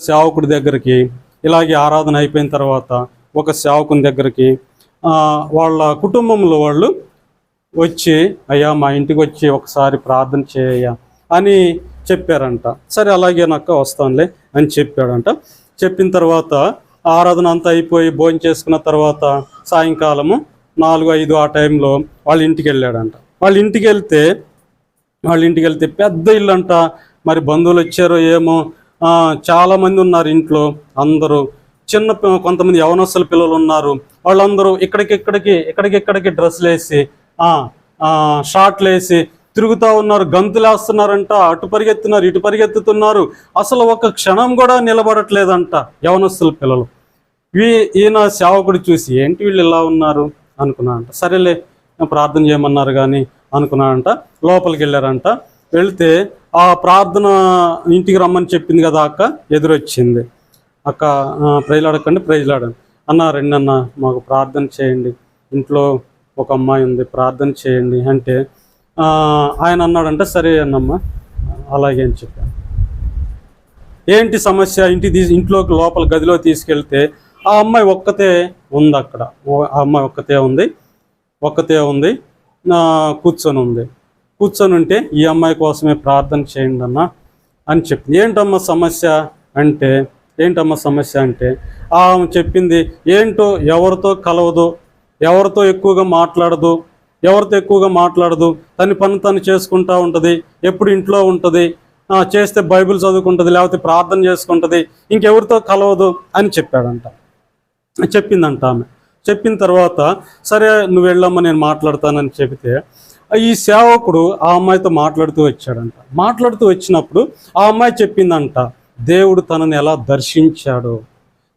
సేవకుడి దగ్గరికి ఇలాగే ఆరాధన అయిపోయిన తర్వాత ఒక సేవకుని దగ్గరికి వాళ్ళ కుటుంబంలో వాళ్ళు వచ్చి అయ్యా మా ఇంటికి వచ్చి ఒకసారి ప్రార్థన చేయ్యా అని చెప్పారంట. సరే అలాగే నక్క వస్తానులే అని చెప్పాడంట. చెప్పిన తర్వాత ఆరాధన అంతా అయిపోయి భోజనం చేసుకున్న తర్వాత సాయంకాలము నాలుగు ఐదు ఆ టైంలో వాళ్ళ ఇంటికి వెళ్ళాడంట. వాళ్ళ ఇంటికి వెళ్తే వాళ్ళ ఇంటికి వెళ్తే పెద్ద ఇల్లు అంట మరి బంధువులు వచ్చారో ఏమో చాలామంది ఉన్నారు ఇంట్లో అందరూ. చిన్న కొంతమంది యవనస్తుల పిల్లలు ఉన్నారు. వాళ్ళందరూ ఇక్కడికిక్కడికి ఇక్కడికి ఇక్కడికి డ్రెస్సులు వేసి షార్ట్లు వేసి తిరుగుతూ ఉన్నారు. గంతులు వేస్తున్నారంట అటు పరిగెత్తున్నారు ఇటు పరిగెత్తుతున్నారు. అసలు ఒక క్షణం కూడా నిలబడట్లేదంట యవనస్తుల పిల్లలు. వీ ఈయన సేవకుడు చూసి ఏంటి వీళ్ళు ఇలా ఉన్నారు? అనుకున్నాడంట. సరేలే ప్రార్థన చేయమన్నారు కానీ అనుకున్నానంట లోపలికి వెళ్ళారంట. వెళితే ఆ ప్రార్థన ఇంటికి రమ్మని చెప్పింది కదా అక్క? ఎదురొచ్చింది. అక్క ప్రజలాడకండి ప్రజలాడండి ఆడండి అన్న రండి అన్న మాకు ప్రార్థన చేయండి. ఇంట్లో ఒక అమ్మాయి ఉంది ప్రార్థన చేయండి అంటే ఆయన అన్నాడంటే సరే అన్నమ్మ అలాగే అని చెప్పాను. ఏంటి సమస్య? ఇంటి తీసి ఇంట్లోకి లోపల గదిలో తీసుకెళ్తే ఆ అమ్మాయి ఒక్కతే ఉంది అక్కడ. ఓ- ఆ అమ్మాయి ఒక్కతే ఉంది ఒక్కతే ఉంది కూర్చొని ఉంది. కూర్చొని ఉంటే ఈ అమ్మాయి కోసమే ప్రార్థన చేయండి అన్న అని చెప్పింది. ఏంటమ్మా సమస్య అంటే ఏంటమ్మా సమస్య అంటే ఆమె చెప్పింది ఏంటో ఎవరితో కలవదు ఎవరితో ఎక్కువగా మాట్లాడదు ఎవరితో ఎక్కువగా మాట్లాడదు తన పని తను చేసుకుంటూ ఉంటుంది ఎప్పుడు ఇంట్లో ఉంటుంది చేస్తే బైబిల్ చదువుకుంటుంది లేకపోతే ప్రార్థన చేసుకుంటుంది ఇంకెవరితో కలవదు అని చెప్పాడంట. చెప్పిందంట ఆమె. చెప్పిన తర్వాత సరే నువ్వు వెళ్ళమ్మా నేను మాట్లాడతానని చెబితే ఈ సేవకుడు ఆ అమ్మాయితో మాట్లాడుతూ వచ్చాడంట. మాట్లాడుతూ వచ్చినప్పుడు ఆ అమ్మాయి చెప్పిందంట దేవుడు తనని ఎలా దర్శించాడు?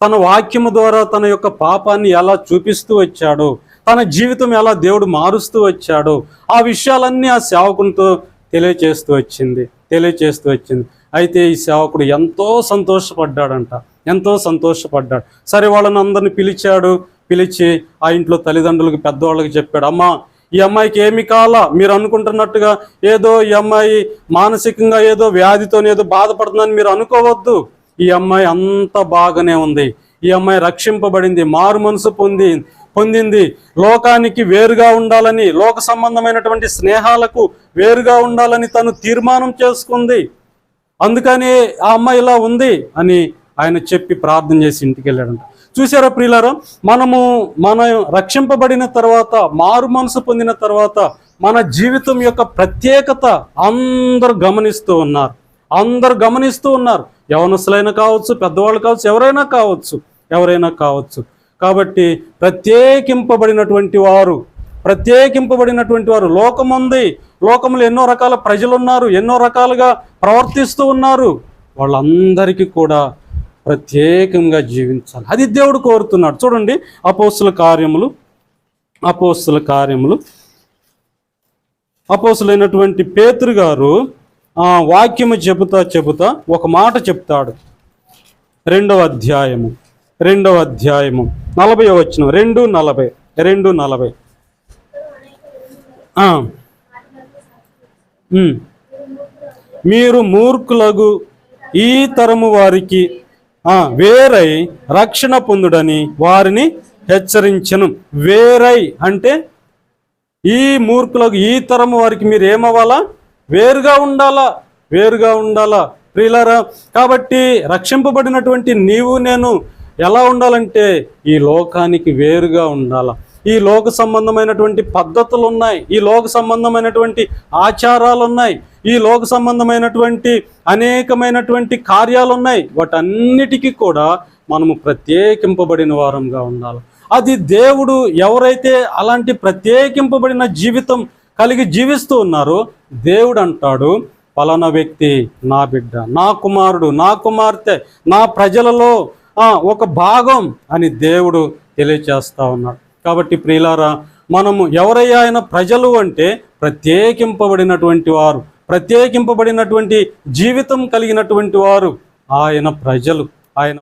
తన వాక్యము ద్వారా తన యొక్క పాపాన్ని ఎలా చూపిస్తూ వచ్చాడు? తన జీవితం ఎలా దేవుడు మారుస్తూ వచ్చాడు? ఆ విషయాలన్నీ ఆ సేవకునితో తెలియచేస్తూ వచ్చింది తెలియచేస్తూ వచ్చింది. అయితే ఈ సేవకుడు ఎంతో సంతోషపడ్డాడంట ఎంతో సంతోషపడ్డాడు. సరే వాళ్ళని అందరిని పిలిచాడు పిలిచి ఆ ఇంట్లో తల్లిదండ్రులకు పెద్దవాళ్ళకి చెప్పాడు అమ్మా ఈ అమ్మాయికి ఏమి కావాలా? మీరు అనుకుంటున్నట్టుగా ఏదో ఈ అమ్మాయి మానసికంగా ఏదో వ్యాధితో ఏదో బాధపడుతుందని మీరు అనుకోవద్దు. ఈ అమ్మాయి అంత బాగానే ఉంది. ఈ అమ్మాయి రక్షింపబడింది మారు మనసు పొంది పొందింది. లోకానికి వేరుగా ఉండాలని లోక సంబంధమైనటువంటి స్నేహాలకు వేరుగా ఉండాలని తను తీర్మానం చేసుకుంది. అందుకని ఆ అమ్మాయి ఇలా ఉంది అని ఆయన చెప్పి ప్రార్థన చేసి ఇంటికి వెళ్ళాడంట. చూసారా ప్రియులారా? మనము మన రక్షింపబడిన తర్వాత మారు మనసు పొందిన తర్వాత మన జీవితం యొక్క ప్రత్యేకత అందరూ గమనిస్తూ ఉన్నారు. అందరూ గమనిస్తూ ఉన్నారు. యవనస్తులైన కావచ్చు పెద్దవాళ్ళు కావచ్చు ఎవరైనా కావచ్చు ఎవరైనా కావచ్చు. కాబట్టి ప్రత్యేకింపబడినటువంటి వారు ప్రత్యేకింపబడినటువంటి వారు లోకం ఉంది లోకంలో ఎన్నో రకాల ప్రజలు ఉన్నారు ఎన్నో రకాలుగా ప్రవర్తిస్తూ ఉన్నారు. వాళ్ళందరికీ కూడా ప్రత్యేకంగా జీవించాలి. అది దేవుడు కోరుతున్నాడు. చూడండి అపోస్తుల కార్యములు అపోస్తుల కార్యములు. అపోసులైనటువంటి పేతురు గారు ఆ వాక్యము చెబుతా చెబుతా ఒక మాట చెప్తాడు. రెండవ అధ్యాయము రెండవ అధ్యాయము నలభై వచ్చిన రెండు నలభై రెండు నలభై. మీరు మూర్ఖులగు ఈ తరము వారికి వేరై రక్షణ పొందుడని వారిని హెచ్చరించను. వేరై అంటే ఈ మూర్ఖులకు ఈ తరం వారికి మీరు ఏమవ్వాలా? వేరుగా ఉండాలా? వేరుగా ఉండాలా? ప్రియులరా కాబట్టి రక్షింపబడినటువంటి నీవు నేను ఎలా ఉండాలంటే ఈ లోకానికి వేరుగా ఉండాలా. ఈ లోక సంబంధమైనటువంటి పద్ధతులు ఉన్నాయి ఈ లోక సంబంధమైనటువంటి ఆచారాలు ఉన్నాయి ఈ లోక సంబంధమైనటువంటి అనేకమైనటువంటి కార్యాలు ఉన్నాయి వాటన్నిటికీ కూడా మనము ప్రత్యేకింపబడిన వారంగా ఉండాలి. అది దేవుడు ఎవరైతే అలాంటి ప్రత్యేకింపబడిన జీవితం కలిగి జీవిస్తూ ఉన్నారో దేవుడు అంటాడు పలానా వ్యక్తి నా బిడ్డ నా కుమారుడు నా కుమార్తె నా ప్రజలలో ఒక భాగం అని దేవుడు తెలియచేస్తా ఉన్నాడు. కాబట్టి ప్రియులారా మనము ఎవరయ్యా ఆయన ప్రజలు అంటే ప్రత్యేకింపబడినటువంటి వారు. ప్రత్యేకింపబడినటువంటి జీవితం కలిగినటువంటి వారు ఆయన ప్రజలు. ఆయన